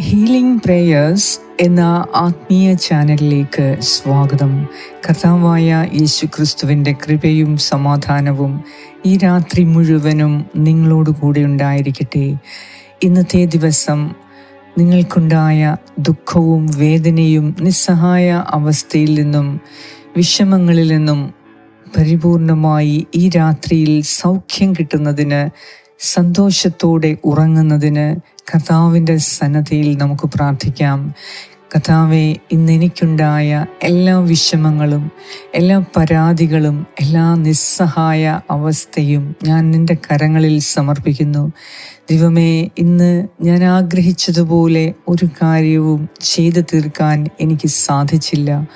Healing prayers എന്ന ആത്മീയ ചാനലിലേക്ക് സ്വാഗതം. കർത്താവായ യേശു ക്രിസ്തുവിന്റെ കൃപയും സമാധാനവും ഈ രാത്രി മുഴുവനും നിങ്ങളോട് കൂടെ ഉണ്ടായിരിക്കട്ടെ. ഇന്നത്തെ ദിവസം നിങ്ങൾക്കുണ്ടായ ദുഃഖവും വേദനയും നിസ്സഹായ അവസ്ഥയിൽ നിന്നും വിഷമങ്ങളിൽ നിന്നും പരിപൂർണമായി ഈ രാത്രിയിൽ സൗഖ്യം കിട്ടുന്നതിന് സന്തോഷത്തോടെ ഉറങ്ങുന്നതിന് കർത്താവിന്റെ സന്നദ്ധയിൽ നമുക്ക് പ്രാർത്ഥിക്കാം. കഥാവെ ഇന്ന് എനിക്കുണ്ടായ എല്ലാ വിഷമങ്ങളും എല്ലാ പരാതികളും എല്ലാ നിസ്സഹായ അവസ്ഥയും ഞാൻ നിന്റെ കരങ്ങളിൽ സമർപ്പിക്കുന്നു. ദൈവമേ ഇന്ന് ഞാൻ ആഗ്രഹിച്ചതുപോലെ ഒരു കാര്യവും ചെയ്തു തീർക്കാൻ എനിക്ക് സാധിച്ചില്ല.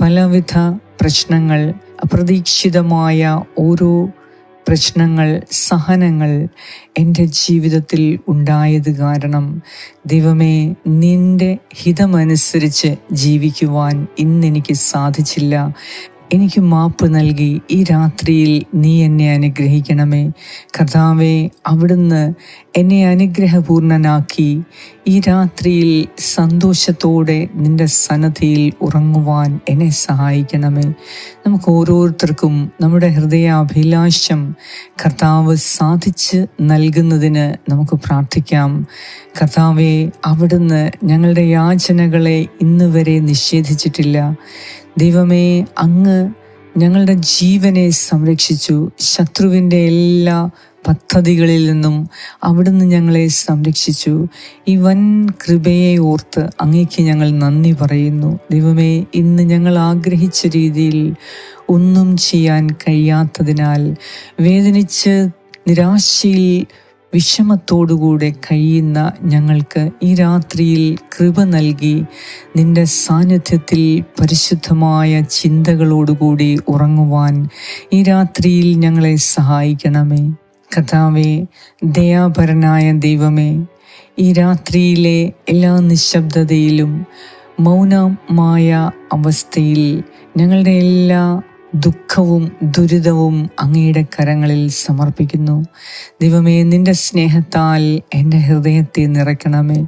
പലവിധ പ്രശ്നങ്ങൾ അപ്രതീക്ഷിതമായ ഓരോ പ്രശ്നങ്ങൾ സഹനങ്ങൾ എന്റെ ജീവിതത്തിൽ ഉണ്ടായത് കാരണം ദൈവമേ നിന്റെ ഹിതമനുസരിച്ച് ജീവിക്കുവാൻ ഇന്നെനിക്ക് സാധിച്ചില്ല. എനിക്ക് മാപ്പ് നൽകി ഈ രാത്രിയിൽ നീ എന്നെ അനുഗ്രഹിക്കണമേ. കർത്താവെ അവിടുന്ന് എന്നെ അനുഗ്രഹപൂർണനാക്കി. ഈ രാത്രിയിൽ സന്തോഷത്തോടെ നിന്റെ സന്നദ്ധിയിൽ ഉറങ്ങുവാൻ എന്നെ സഹായിക്കണമേ. നമുക്ക് ഓരോരുത്തർക്കും നമ്മുടെ ഹൃദയാഭിലാഷം കർത്താവ് സാധിച്ച് നൽകുന്നതിന് നമുക്ക് പ്രാർത്ഥിക്കാം. കർത്താവെ അവിടുന്ന് ഞങ്ങളുടെ യാചനകളെ ഇന്ന് വരെ നിഷേധിച്ചിട്ടില്ല. ദൈവമേ അങ്ങ് ഞങ്ങളുടെ ജീവനെ സംരക്ഷിച്ചു. ശത്രുവിന്റെ എല്ലാ പദ്ധതികളിൽ നിന്നും അവിടുന്ന് ഞങ്ങളെ സംരക്ഷിച്ചു. ഈ വൻ കൃപയെ ഓർത്ത് അങ്ങേക്ക് ഞങ്ങൾ നന്ദി പറയുന്നു. ദൈവമേ ഇന്ന് ഞങ്ങൾ ആഗ്രഹിച്ച രീതിയിൽ ഒന്നും ചെയ്യാൻ കഴിയാത്തതിനാൽ വേദനിച്ച് നിരാശയിൽ വിഷമത്തോടുകൂടെ കഴിയുന്ന ഞങ്ങൾക്ക് ഈ രാത്രിയിൽ കൃപ നൽകി നിന്റെ സാന്നിധ്യത്തിൽ പരിശുദ്ധമായ ചിന്തകളോടുകൂടി ഉറങ്ങുവാൻ ഈ രാത്രിയിൽ ഞങ്ങളെ സഹായിക്കണമേ. കഥാവേ ദയാപരനായ ദൈവമേ ഈ രാത്രിയിലെ എല്ലാ നിശബ്ദതയിലും മൗനമായ അവസ്ഥയിൽ ഞങ്ങളുടെ എല്ലാ ദുഃഖവും ദുരിതവും അങ്ങയുടെ കരങ്ങളിൽ സമർപ്പിക്കുന്നു. ദൈവമേ നിന്റെ സ്നേഹത്താൽ എന്റെ ഹൃദയത്തെ നിറയ്ക്കണമേ.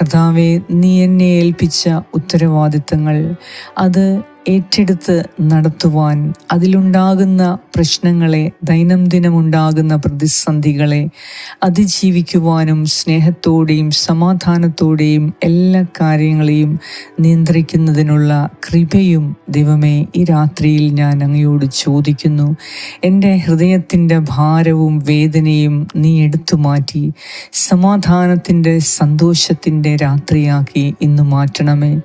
കർത്താവെ നീ എന്നെ ഏൽപ്പിച്ച ഉത്തരവാദിത്തങ്ങൾ അത് ഏറ്റെടുത്ത് നടത്തുവാൻ അതിലുണ്ടാകുന്ന പ്രശ്നങ്ങളെ ദൈനംദിനമുണ്ടാകുന്ന പ്രതിസന്ധികളെ അതിജീവിക്കുവാനും സ്നേഹത്തോടെയും സമാധാനത്തോടെയും എല്ലാ കാര്യങ്ങളെയും നിയന്ത്രിക്കുന്നതിനുള്ള കൃപയും ദൈവമേ ഈ രാത്രിയിൽ ഞാൻ അങ്ങയോട് ചോദിക്കുന്നു. എന്റെ ഹൃദയത്തിന്റെ ഭാരവും വേദനയും നീ എടുത്തു മാറ്റി സമാധാനത്തിന്റെ സന്തോഷത്തിന്റെ രാത്രിയാക്കി ഇന്ന് മാറ്റണമേ.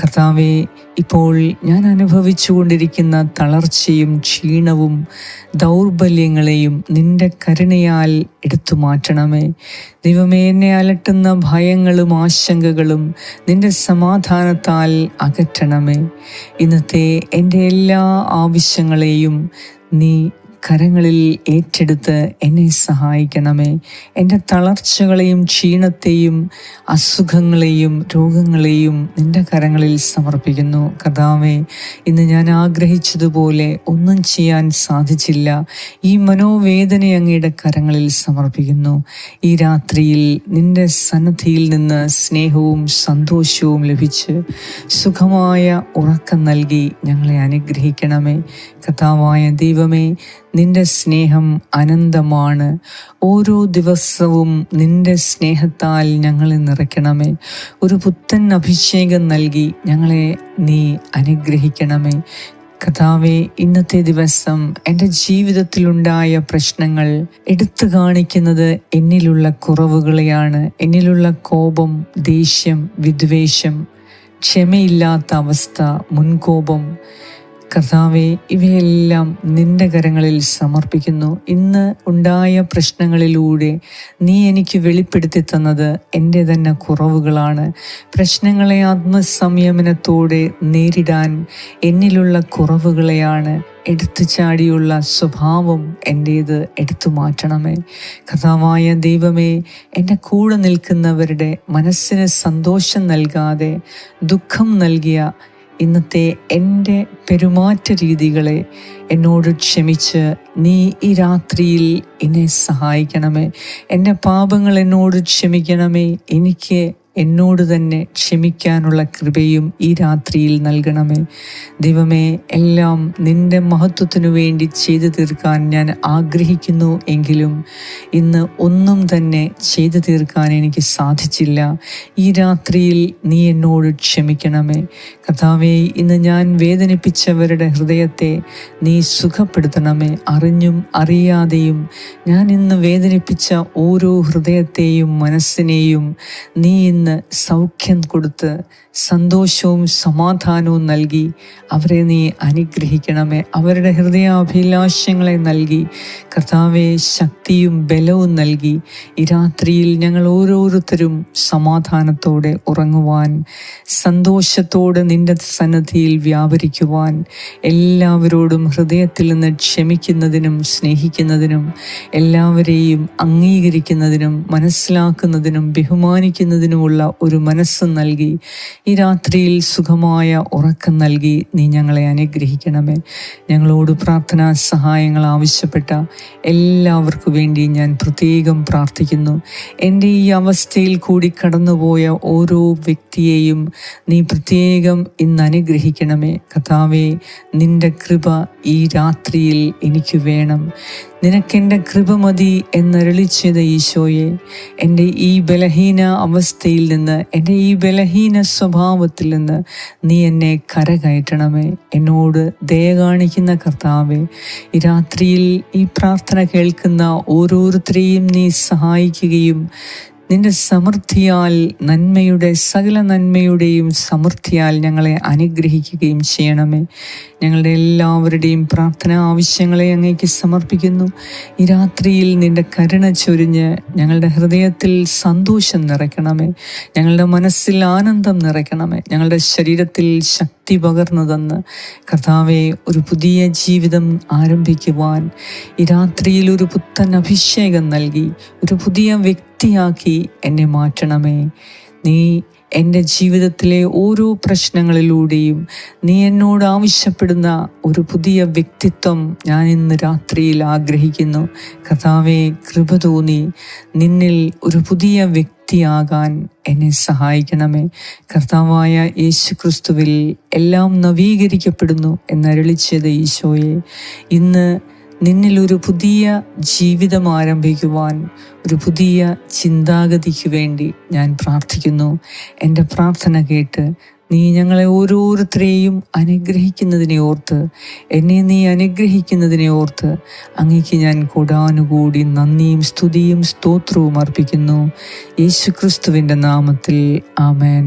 കർത്താവെ ഇപ്പോൾ ഞാൻ അനുഭവിച്ചു കൊണ്ടിരിക്കുന്ന തളർച്ചയും ക്ഷീണവും ദൗർബല്യങ്ങളെയും നിന്റെ കരുണയാൽ എടുത്തു മാറ്റണമേ. ദൈവമേ എന്നെ അലട്ടുന്ന ഭയങ്ങളും ആശങ്കകളും നിന്റെ സമാധാനത്താൽ അകറ്റണമേ. ഇന്നത്തെ എന്റെ എല്ലാ ആവശ്യങ്ങളെയും നീ കരങ്ങളിൽ ഏറ്റെടുത്ത് എന്നെ സഹായിക്കണമേ. എന്റെ തളർച്ചകളെയും ക്ഷീണത്തെയും അസുഖങ്ങളെയും രോഗങ്ങളെയും നിന്റെ കരങ്ങളിൽ സമർപ്പിക്കുന്നു. കഥാവേ ഇന്ന് ഞാൻ ആഗ്രഹിച്ചതുപോലെ ഒന്നും ചെയ്യാൻ സാധിച്ചില്ല. ഈ മനോവേദന അങ്ങയുടെ കരങ്ങളിൽ സമർപ്പിക്കുന്നു. ഈ രാത്രിയിൽ നിന്റെ സന്നദ്ധിയിൽ നിന്ന് സ്നേഹവും സന്തോഷവും ലഭിച്ച് സുഖമായ ഉറക്കം നൽകി ഞങ്ങളെ അനുഗ്രഹിക്കണമേ. കഥാവായ ദൈവമേ നിന്റെ സ്നേഹം അനന്തമാണ്. ഓരോ ദിവസവും നിന്റെ സ്നേഹത്താൽ ഞങ്ങളെ നിറയ്ക്കണമേ. ഒരു പുത്തൻ അഭിഷേകം നൽകി ഞങ്ങളെ നീ അനുഗ്രഹിക്കണമേ. കഥാവെ ഇന്നത്തെ ദിവസം എന്റെ ജീവിതത്തിലുണ്ടായ പ്രശ്നങ്ങൾ എടുത്തു കാണിക്കുന്നത് എന്നിലുള്ള കുറവുകളെയാണ്. എന്നിലുള്ള കോപം ദേഷ്യം വിദ്വേഷം ക്ഷമയില്ലാത്ത അവസ്ഥ മുൻകോപം. കർത്താവെ ഇവയെല്ലാം നിന്റെ കരങ്ങളിൽ സമർപ്പിക്കുന്നു. ഇന്ന് ഉണ്ടായ പ്രശ്നങ്ങളിലൂടെ നീ എനിക്ക് വെളിപ്പെടുത്തി തന്നത് എന്റെ തന്നെ കുറവുകളാണ്. പ്രശ്നങ്ങളെ ആത്മസംയമനത്തോടെ നേരിടാൻ എന്നിലുള്ള കുറവുകളെയാണ് എടുത്തു ചാടിയുള്ള സ്വഭാവം എന്റേത് എടുത്തു മാറ്റണമേ. കഥാവായ ദൈവമേ എന്റെ കൂടെ നിൽക്കുന്നവരുടെ മനസ്സിന് സന്തോഷം നൽകാതെ ദുഃഖം നൽകിയ ഇന്നത്തെ എന്റെ പെരുമാറ്റ രീതികളെ എന്നോട് ക്ഷമിച്ച് നീ ഈ രാത്രിയിൽ എന്നെ സഹായിക്കണമേ. എന്റെ പാപങ്ങൾ എന്നോട് ക്ഷമിക്കണമേ. എനിക്ക് എന്നോട് തന്നെ ക്ഷമിക്കാനുള്ള കൃപയും ഈ രാത്രിയിൽ നൽകണമേ. ദൈവമേ എല്ലാം നിന്റെ മഹത്വത്തിനു വേണ്ടി ചെയ്തു തീർക്കാൻ ഞാൻ ആഗ്രഹിക്കുന്നു എങ്കിലും ഇന്ന് ഒന്നും തന്നെ ചെയ്തു തീർക്കാൻ എനിക്ക് സാധിച്ചില്ല. ഈ രാത്രിയിൽ നീ എന്നോട് ക്ഷമിക്കണമേ. കഥാവേ ഇന്ന് ഞാൻ വേദനിപ്പിച്ചവരുടെ ഹൃദയത്തെ നീ സുഖപ്പെടുത്തണമേ. അറിഞ്ഞും അറിയാതെയും ഞാൻ ഇന്ന് വേദനിപ്പിച്ച ഓരോ ഹൃദയത്തെയും മനസ്സിനെയും നീ ഇന്ന് സൗഖ്യം കൊടുത്ത് സന്തോഷവും സമാധാനവും നൽകി അവരെ നീ അനുഗ്രഹിക്കണമേ. അവരുടെ ഹൃദയാഭിലാഷങ്ങളെ നൽകി. കർത്താവെ ശക്തിയും ബലവും നൽകി. ഈ രാത്രിയിൽ ഞങ്ങൾ ഓരോരുത്തരും സമാധാനത്തോടെ ഉറങ്ങുവാൻ സന്തോഷത്തോടെ നിന്റെ സന്നദ്ധിയിൽ വ്യാപരിക്കുവാൻ എല്ലാവരോടും ഹൃദയത്തിൽ നിന്ന് ക്ഷമിക്കുന്നതിനും സ്നേഹിക്കുന്നതിനും എല്ലാവരെയും അംഗീകരിക്കുന്നതിനും മനസ്സിലാക്കുന്നതിനും ബഹുമാനിക്കുന്നതിനുമുള്ള ഒരു മനസ്സ് നൽകി. ഈ രാത്രിയിൽ സുഖമായ ഉറക്കം നൽകി നീ ഞങ്ങളെ അനുഗ്രഹിക്കണമേ. ഞങ്ങളോട് പ്രാർത്ഥനാ സഹായങ്ങൾ ആവശ്യപ്പെട്ട എല്ലാവർക്കു വേണ്ടി ഞാൻ പ്രത്യേകം പ്രാർത്ഥിക്കുന്നു. എന്റെ ഈ അവസ്ഥയിൽ കൂടി കടന്നുപോയ ഓരോ വ്യക്തിയെയും നീ പ്രത്യേകം ഇന്ന് അനുഗ്രഹിക്കണമേ. കഥാവേ നിന്റെ കൃപ ഈ രാത്രിയിൽ എനിക്ക് വേണം. നിനക്കെന്റെ കൃപ മതി എന്നരളി ചെയ്ത ഈശോയെ. എന്റെ ഈ ബലഹീന അവസ്ഥയിൽ നിന്ന് എന്റെ ഈ ബലഹീന സ്വഭാവത്തിൽ നിന്ന് നീ എന്നെ കരകയറ്റണമേ. എന്നോട് ദയ കാണിക്കുന്ന കർത്താവെ ഈ രാത്രിയിൽ ഈ പ്രാർത്ഥന കേൾക്കുന്ന ഓരോരുത്തരെയും നീ സഹായിക്കുകയും നിന്റെ സമൃദ്ധിയാൽ നന്മയുടെ സകല നന്മയുടെയും സമൃദ്ധിയാൽ ഞങ്ങളെ അനുഗ്രഹിക്കുകയും ചെയ്യണമേ. ഞങ്ങളുടെ എല്ലാവരുടെയും പ്രാർത്ഥന ആവശ്യങ്ങളെ അങ്ങേക്ക് സമർപ്പിക്കുന്നു. ഈ രാത്രിയിൽ നിന്റെ കരുണ ചൊരിഞ്ഞ് ഞങ്ങളുടെ ഹൃദയത്തിൽ സന്തോഷം നിറയ്ക്കണമേ. ഞങ്ങളുടെ മനസ്സിൽ ആനന്ദം നിറയ്ക്കണമേ. ഞങ്ങളുടെ ശരീരത്തിൽ ശക്തി പകർന്നു തന്ന് കർത്താവെ ഒരു പുതിയ ജീവിതം ആരംഭിക്കുവാൻ ഈ രാത്രിയിൽ ഒരു പുത്തൻ അഭിഷേകം നൽകി ഒരു പുതിയ വ്യക്തിയാക്കി എന്നെ മാറ്റണമേ. നീ എന്റെ ജീവിതത്തിലെ ഓരോ പ്രശ്നങ്ങളിലൂടെയും നീ എന്നോട് ആവശ്യപ്പെടുന്ന ഒരു പുതിയ വ്യക്തിത്വം ഞാൻ ഇന്ന് രാത്രിയിൽ ആഗ്രഹിക്കുന്നു. കഥാവെ കൃപ തോന്നി നിന്നിൽ ഒരു പുതിയ വ്യക്തിയാകാൻ എന്നെ സഹായിക്കണമേ. കർത്താവായ യേശു ക്രിസ്തുവിൽ എല്ലാം നവീകരിക്കപ്പെടുന്നു എന്നരളിച്ചത് ഈശോയെ. ഇന്ന് നിന്നിൽ ഒരു പുതിയ ജീവിതം ആരംഭിക്കുവാൻ ഒരു പുതിയ ചിന്താഗതിക്ക് വേണ്ടി ഞാൻ പ്രാർത്ഥിക്കുന്നു. എന്റെ പ്രാർത്ഥന കേട്ട് നീ ഞങ്ങളെ ഓരോരുത്തരെയും അനുഗ്രഹിക്കുന്നതിനെ ഓർത്ത് എന്നെ നീ അനുഗ്രഹിക്കുന്നതിനെ ഓർത്ത് അങ്ങേക്ക് ഞാൻ കൊടാനുകൂടി നന്ദിയും സ്തുതിയും സ്തോത്രവും അർപ്പിക്കുന്നു. യേശുക്രിസ്തുവിന്റെ നാമത്തിൽ ആമേൻ.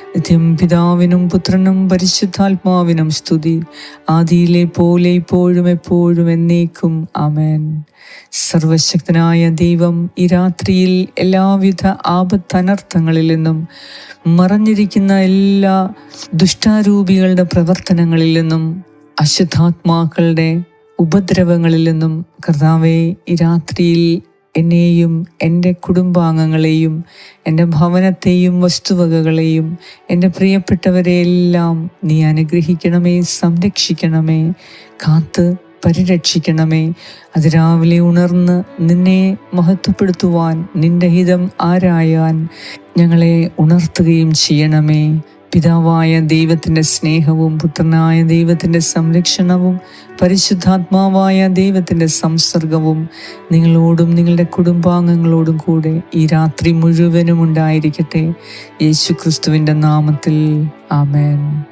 നിത്യം പിതാവിനും പുത്രനും പരിശുദ്ധാത്മാവിനും സ്തുതി. ആദിയിലെ പോലെ ഇപ്പോഴും എപ്പോഴും എന്നേക്കും. അമേൻ സർവശക്തനായ ദൈവം ഈ രാത്രിയിൽ എല്ലാവിധ ആപത്തനർത്ഥങ്ങളിൽ നിന്നും മറഞ്ഞിരിക്കുന്ന എല്ലാ ദുഷ്ടാരൂപികളുടെ പ്രവർത്തനങ്ങളിൽ നിന്നും അശുദ്ധാത്മാക്കളുടെ ഉപദ്രവങ്ങളിൽ നിന്നും കർത്താവെ ഈ രാത്രിയിൽ എന്നെയും എന്റെ കുടുംബാംഗങ്ങളെയും എന്റെ ഭവനത്തെയും വസ്തുവകകളെയും എന്റെ പ്രിയപ്പെട്ടവരെയെല്ലാം നീ അനുഗ്രഹിക്കണമേ സംരക്ഷിക്കണമേ കാത്ത് പരിരക്ഷിക്കണമേ. അത് രാവിലെ ഉണർന്ന് നിന്നെ മഹത്വപ്പെടുത്തുവാൻ നിന്റെ ഹിതം ആരായാൻ ഞങ്ങളെ ഉണർത്തുകയും ചെയ്യണമേ. പിതാവായ ദൈവത്തിന്റെ സ്നേഹവും പുത്രനായ ദൈവത്തിന്റെ സംരക്ഷണവും പരിശുദ്ധാത്മാവായ ദൈവത്തിന്റെ സംസർഗവും നിങ്ങളോടും നിങ്ങളുടെ കുടുംബാംഗങ്ങളോടും കൂടെ ഈ രാത്രി മുഴുവനും ഉണ്ടായിരിക്കട്ടെ. യേശു ക്രിസ്തുവിന്റെ നാമത്തിൽ. ആമേൻ.